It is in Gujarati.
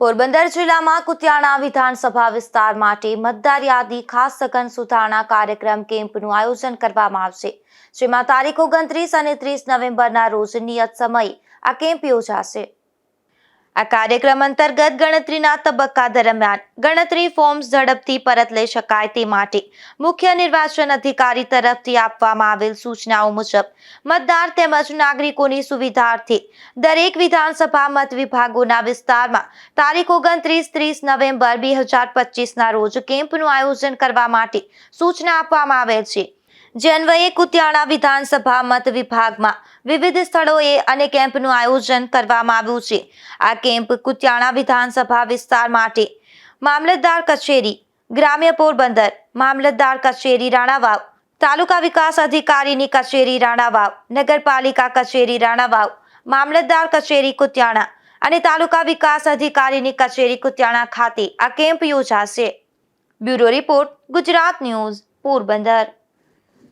પોરબંદર જિલ્લામાં કુતિયાણા વિધાનસભા વિસ્તાર માટે મતદાર યાદી ખાસ સઘન સુધારણા કાર્યક્રમ કેમ્પનું આયોજન કરવામાં આવશે. જેમાં તારીખ ઓગણત્રીસ અને ત્રીસ નવેમ્બરના રોજ નિયત સમયે આ કેમ્પ યોજાશે. આ કાર્યક્રમ અંતર્ગત ગણતરીના તબક્કા દરમિયાન ગણતરી ફોર્મ્સ ઝડપથી પરત લઈ શકાય તે માટે મુખ્ય નિર્વાચન અધિકારી તરફથી આપવામાં આવેલ સૂચનાઓ મુજબ મતદાર તેમજ નાગરિકોની સુવિધાર્થે દરેક વિધાનસભા મત વિભાગોના વિસ્તારમાં તારીખ ઓગણત્રીસ ત્રીસ નવેમ્બર બે હજાર પચીસના રોજ કેમ્પનું આયોજન કરવા માટે સૂચના આપવામાં આવેલ છે. જે અન્વયે કુતિયાણા વિધાનસભા મત વિભાગમાં વિવિધ સ્થળોએ અને કેમ્પનું આયોજન કરવામાં આવ્યું છે. આ કેમ્પ કુતિયાણા વિધાનસભા વિસ્તાર માટે મામલતદાર કચેરી, ગ્રામ્ય પોરબંદર, મામલતદાર કચેરી રાણાવાવ, તાલુકા વિકાસ અધિકારીની કચેરી રાણાવાવ, નગરપાલિકા કચેરી રાણાવાવ, મામલતદાર કચેરી કુતિયાણા અને તાલુકા વિકાસ અધિકારીની કચેરી કુતિયાણા ખાતે આ કેમ્પ યોજાશે. Bureau report Gujarat news, Porbandar.